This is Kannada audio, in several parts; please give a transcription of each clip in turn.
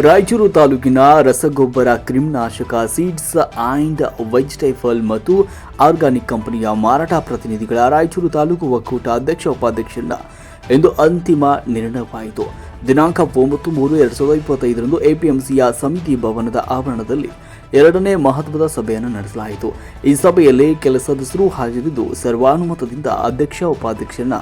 ರಾಯಚೂರು ತಾಲೂಕಿನ ರಸಗೊಬ್ಬರ, ಕ್ರಿಮಿನಾಶಕ, ಸೀಡ್ಸ್ ಆ್ಯಂಡ್ ವೆಜಿಟೇಬಲ್ ಮತ್ತು ಆರ್ಗಾನಿಕ್ ಕಂಪನಿಯ ಮಾರಾಟ ಪ್ರತಿನಿಧಿಗಳ ರಾಯಚೂರು ತಾಲೂಕು ಒಕ್ಕೂಟ ಅಧ್ಯಕ್ಷ ಉಪಾಧ್ಯಕ್ಷರಿಂದ ಎಂದು ಅಂತಿಮ ನಿರ್ಣಯವಾಯಿತು. ದಿನಾಂಕ ಒಂಬತ್ತು ಮೂರು ಎರಡು ಸಾವಿರದ ಇಪ್ಪತ್ತೈದರಂದು ಎಪಿಎಂಸಿಯ ಸಮಿತಿ ಭವನದ ಆವರಣದಲ್ಲಿ ಎರಡನೇ ಮಹತ್ವದ ಸಭೆಯನ್ನು ನಡೆಸಲಾಯಿತು. ಈ ಸಭೆಯಲ್ಲಿ ಕೆಲ ಸದಸ್ಯರು ಹಾಜರಿದ್ದು ಸರ್ವಾನುಮತದಿಂದ ಅಧ್ಯಕ್ಷ ಉಪಾಧ್ಯಕ್ಷರನ್ನ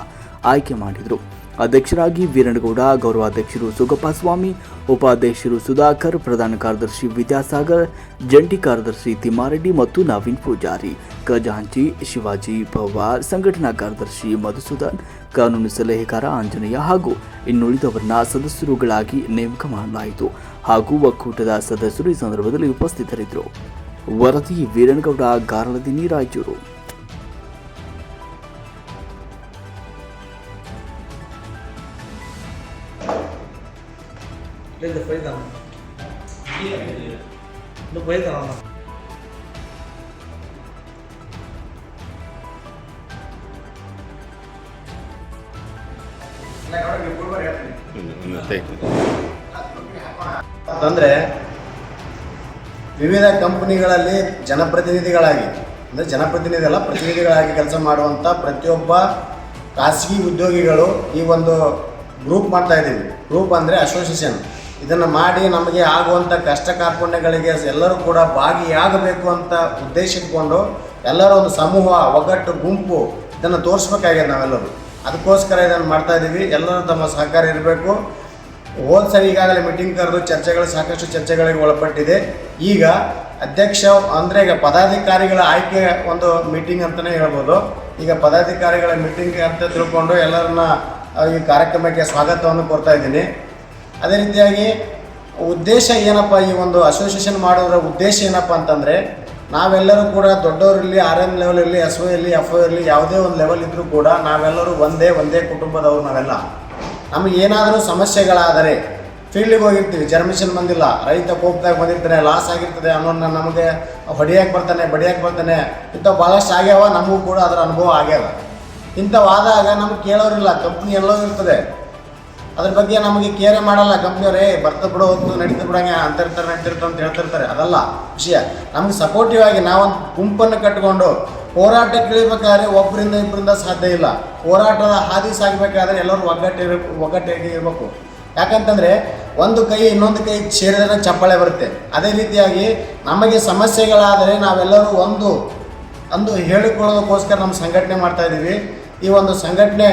ಆಯ್ಕೆ ಮಾಡಿದರು. ಅಧ್ಯಕ್ಷರಾಗಿ ವೀರಣಗೌಡ ಗೌರವಾಧ್ಯಕ್ಷರು ಸುಗಪ್ಪ ಸ್ವಾಮಿ, ಉಪಾಧ್ಯಕ್ಷರು ಸುಧಾಕರ್, ಪ್ರಧಾನ ಕಾರ್ಯದರ್ಶಿ ವಿದ್ಯಾಸಾಗರ್, ಜಂಟಿ ಕಾರ್ಯದರ್ಶಿ ತಿಮ್ಮಾರೆಡ್ಡಿ ಮತ್ತು ನವೀನ್ ಪೂಜಾರಿ. ಖಜಾಂಚಿ, ಶಿವಾಜಿ ಪವಾರ್, ಸಂಘಟನಾ ಕಾರ್ಯದರ್ಶಿ ಮಧುಸೂದನ್, ಕಾನೂನು ಸಲಹೆಗಾರ ಆಂಜನೇಯ ಹಾಗೂ ಇನ್ನುಳಿದವರನ್ನ ಸದಸ್ಯರುಗಳಾಗಿ ನೇಮಕ ಮಾಡಲಾಯಿತು ಹಾಗೂ ಒಕ್ಕೂಟದ ಸದಸ್ಯರು ಈ ಸಂದರ್ಭದಲ್ಲಿ ಉಪಸ್ಥಿತರಿದ್ದರು. ವರದಿ Veerannagowda ಗಾರಲದಿನಿ Raichur Lên phải tầm Lúc bấy tầm ಅಂತಂದರೆ ವಿವಿಧ ಕಂಪನಿಗಳಲ್ಲಿ ಜನಪ್ರತಿನಿಧಿಗಳಾಗಿ ಅಂದ್ರೆ ಜನಪ್ರತಿನಿಧಿ ಅಲ್ಲ ಪ್ರತಿನಿಧಿಗಳಾಗಿ ಕೆಲಸ ಮಾಡುವಂಥ ಪ್ರತಿಯೊಬ್ಬ ಖಾಸಗಿ ಉದ್ಯೋಗಿಗಳು ಈ ಒಂದು ಗ್ರೂಪ್ ಮಾಡ್ತಾ ಇದ್ದೀವಿ. ಗ್ರೂಪ್ ಅಂದರೆ ಅಸೋಸಿಯೇಷನ್ ಇದನ್ನು ಮಾಡಿ ನಮಗೆ ಆಗುವಂಥ ಕಷ್ಟ ಕಾರ್ಪಣ್ಯಗಳಿಗೆ ಎಲ್ಲರೂ ಕೂಡ ಭಾಗಿಯಾಗಬೇಕು ಅಂತ ಉದ್ದೇಶ ಇಟ್ಕೊಂಡು ಎಲ್ಲರೂ ಒಂದು ಸಮೂಹ, ಒಗ್ಗಟ್ಟು, ಗುಂಪು ಇದನ್ನು ತೋರಿಸ್ಬೇಕಾಗಿದೆ ನಾವೆಲ್ಲರೂ. ಅದಕ್ಕೋಸ್ಕರ ಇದನ್ನು ಮಾಡ್ತಾ ಇದ್ದೀವಿ ಎಲ್ಲರೂ ತಮ್ಮ ಸಹಕಾರ ಇರಬೇಕು. ಹೋದ ಸರಿ ಈಗಾಗಲೇ ಮೀಟಿಂಗ್ ಕರೆದು ಚರ್ಚೆಗಳು ಸಾಕಷ್ಟು ಚರ್ಚೆಗಳಿಗೆ ಒಳಪಟ್ಟಿದೆ. ಈಗ ಅಧ್ಯಕ್ಷ, ಅಂದರೆ ಈಗ ಪದಾಧಿಕಾರಿಗಳ ಆಯ್ಕೆ ಒಂದು ಮೀಟಿಂಗ್ ಅಂತಲೇ ಹೇಳ್ಬೋದು. ಈಗ ಪದಾಧಿಕಾರಿಗಳ ಮೀಟಿಂಗ್ ಅಂತ ತಿಳ್ಕೊಂಡು ಎಲ್ಲರನ್ನ ಈ ಕಾರ್ಯಕ್ರಮಕ್ಕೆ ಸ್ವಾಗತವನ್ನು ಕೊಡ್ತಾ ಇದ್ದೀನಿ. ಅದೇ ರೀತಿಯಾಗಿ ಉದ್ದೇಶ ಏನಪ್ಪ ಈ ಒಂದು ಅಸೋಸಿಯೇಷನ್ ಮಾಡೋದ್ರ ಉದ್ದೇಶ ಏನಪ್ಪ ಅಂತಂದರೆ, ನಾವೆಲ್ಲರೂ ಕೂಡ ದೊಡ್ಡವರಿರಲಿ ಆರ್ ಎಂ ಲೆವೆಲ್ ಇರಲಿ ಎಸ್ ಒ ಇರಲಿ ಎಫ್ ಒ ಇರಲಿ, ಯಾವುದೇ ಒಂದು ಲೆವೆಲ್ ಇದ್ದರೂ ಕೂಡ ನಾವೆಲ್ಲರೂ ಒಂದೇ ಒಂದೇ ಕುಟುಂಬದವರು ನಾವೆಲ್ಲ. ನಮಗೆ ಏನಾದರೂ ಸಮಸ್ಯೆಗಳಾದರೆ ಫೀಲ್ಡಿಗೆ ಹೋಗಿರ್ತೀವಿ ಜರ್ಮಿಷನ್ ಬಂದಿಲ್ಲ, ರೈತ ಕೋಪದಾಗ ಬಂದಿರ್ತಾನೆ ಲಾಸ್ ಆಗಿರ್ತದೆ ಅನ್ನೋನ್ನ ನಮಗೆ ಹೊಡಿಯಕ್ಕೆ ಬರ್ತಾನೆ ಬಡಿಯಕ್ಕೆ ಬರ್ತಾನೆ ಇಂಥವು ಭಾಳಷ್ಟು ಆಗ್ಯಾವ, ನಮಗೂ ಕೂಡ ಅದರ ಅನುಭವ ಆಗ್ಯಾವ. ಇಂಥವಾದಾಗ ನಮ್ಗೆ ಕೇಳೋರಿಲ್ಲ ಕಂಪ್ನಿ ಎಲ್ಲೋ ಇರ್ತದೆ. ಅದ್ರ ಬಗ್ಗೆ ನಮಗೆ ಕೇರೆ ಮಾಡಲ್ಲ. ಕಂಪ್ನಿಯವರೇ ಬರ್ತಾ ಬಿಡೋ ಹೊತ್ತು ನಡೀತಾ ಬಿಡಂಗೆ ಅಂತಿರ್ತಾರೆ ನಡೀತಿರ್ತಾರೆ ಅಂತ ಹೇಳ್ತಿರ್ತಾರೆ. ಅದಲ್ಲ ವಿಷಯ ನಮ್ಗೆ ಸಪೋರ್ಟಿವ್ ಆಗಿ ನಾವೊಂದು ಗುಂಪನ್ನು ಕಟ್ಕೊಂಡು ಹೋರಾಟಕ್ಕೆ ಇಳಿಬೇಕಾದ್ರೆ ಒಬ್ಬರಿಂದ ಇಬ್ಬರಿಂದ ಸಾಧ್ಯ ಇಲ್ಲ. ಹೋರಾಟದ ಹಾದಿ ಸಾಗಬೇಕಾದ್ರೆ ಎಲ್ಲರೂ ಒಗ್ಗಟ್ಟೆ ಇರಬೇಕು ಯಾಕಂತಂದರೆ, ಒಂದು ಕೈ ಇನ್ನೊಂದು ಕೈ ಸೇರಿದ್ರೆ ಚಪ್ಪಾಳೆ ಬರುತ್ತೆ. ಅದೇ ರೀತಿಯಾಗಿ ನಮಗೆ ಸಮಸ್ಯೆಗಳಾದರೆ ನಾವೆಲ್ಲರೂ ಒಂದು ಅಂದು ಹೇಳಿಕೊಳ್ಳೋದಕ್ಕೋಸ್ಕರ ನಮ್ಮ ಸಂಘಟನೆ ಮಾಡ್ತಾ ಇದ್ದೀವಿ. ಈ ಒಂದು ಸಂಘಟನೆ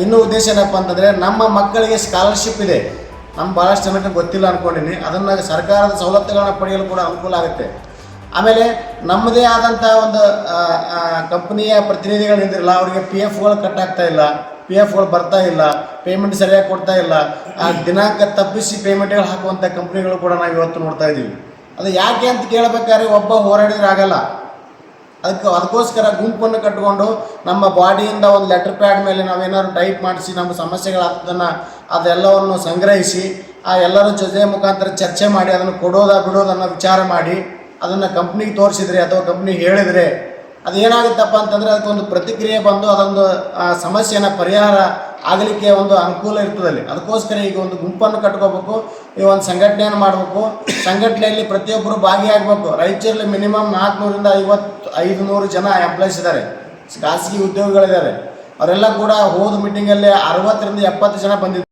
ಇನ್ನೂ ಉದ್ದೇಶ ಏನಪ್ಪ ಅಂತಂದರೆ ನಮ್ಮ ಮಕ್ಕಳಿಗೆ ಸ್ಕಾಲರ್ಶಿಪ್ ಇದೆ. ನಮ್ಮ ಭಾಳಷ್ಟು ಜನಕ್ಕೆ ಗೊತ್ತಿಲ್ಲ ಅಂದ್ಕೊಂಡಿನಿ ಅದನ್ನು ಸರ್ಕಾರದ ಸವಲತ್ತುಗಳನ್ನ ಪಡೆಯಲು ಕೂಡ ಅನುಕೂಲ ಆಗುತ್ತೆ. ಆಮೇಲೆ ನಮ್ಮದೇ ಆದಂಥ ಒಂದು ಕಂಪ್ನಿಯ ಪ್ರತಿನಿಧಿಗಳು ನಿಂತಿರಲ್ಲ ಅವರಿಗೆ ಪಿ ಎಫ್ಗಳು ಕಟ್ಟಾಗ್ತಾ ಇಲ್ಲ. ಪಿ ಎಫ್ಗಳು ಬರ್ತಾ ಇಲ್ಲ. ಪೇಮೆಂಟ್ ಸರಿಯಾಗಿ ಕೊಡ್ತಾ ಇಲ್ಲ. ಆ, ದಿನಾಂಕ ತಪ್ಪಿಸಿ ಪೇಮೆಂಟ್ಗಳು ಹಾಕುವಂಥ ಕಂಪ್ನಿಗಳು ಕೂಡ ನಾವು ಇವತ್ತು ನೋಡ್ತಾ ಇದ್ದೀವಿ ಅದು ಯಾಕೆ ಅಂತ ಕೇಳಬೇಕಾದ್ರೆ ಒಬ್ಬ ಹೋರಾಡಿದ್ರೆ ಆಗಲ್ಲ. ಅದಕ್ಕೆ ಅದಕ್ಕೋಸ್ಕರ ಗುಂಪನ್ನು ಕಟ್ಟಿಕೊಂಡು ನಮ್ಮ ಬಾಡಿಯಿಂದ ಒಂದು ಲೆಟರ್ ಪ್ಯಾಡ್ ಮೇಲೆ ನಾವೇನಾದ್ರು ಟೈಪ್ ಮಾಡಿಸಿ, ನಮ್ಮ ಸಮಸ್ಯೆಗಳಾಗ್ತದನ್ನು ಅದೆಲ್ಲವನ್ನು ಸಂಗ್ರಹಿಸಿ, ಆ ಎಲ್ಲರ ಜೊತೆ ಮುಖಾಂತರ ಚರ್ಚೆ ಮಾಡಿ, ಅದನ್ನು ಕೊಡೋದಾ ಬಿಡೋದನ್ನು ವಿಚಾರ ಮಾಡಿ, ಅದನ್ನು ಕಂಪ್ನಿಗೆ ತೋರಿಸಿದ್ರೆ ಅಥವಾ ಕಂಪ್ನಿ ಹೇಳಿದರೆ ಅದು ಏನಾಗುತ್ತಪ್ಪ ಅಂತಂದರೆ ಅದಕ್ಕೊಂದು ಪ್ರತಿಕ್ರಿಯೆ ಬಂದು ಅದೊಂದು ಸಮಸ್ಯೆನ ಪರಿಹಾರ ಆಗಲಿಕ್ಕೆ ಒಂದು ಅನುಕೂಲ ಇರ್ತದಲ್ಲಿ ಅದಕ್ಕೋಸ್ಕರ ಈಗ ಒಂದು ಗುಂಪನ್ನು ಕಟ್ಕೋಬೇಕು, ಈ ಒಂದು ಸಂಘಟನೆಯನ್ನು ಮಾಡಬೇಕು. ಸಂಘಟನೆಯಲ್ಲಿ ಪ್ರತಿಯೊಬ್ಬರು ಭಾಗಿಯಾಗಬೇಕು. ರಾಯಚೂರಲ್ಲಿ ಮಿನಿಮಮ್ ನಾಲ್ಕುನೂರಿಂದ ಐವತ್ತು ಐದು ನೂರು ಜನ ಎಂಪ್ಲಾಯ್ಸ್ ಇದ್ದಾರೆ. ಖಾಸಗಿ ಉದ್ಯೋಗಿಗಳಿದ್ದಾರೆ. ಅವರೆಲ್ಲ ಕೂಡ ಹೋದ ಮೀಟಿಂಗಲ್ಲಿ ಅರವತ್ತರಿಂದ ಎಪ್ಪತ್ತು ಜನ ಬಂದಿದ್ದಾರೆ.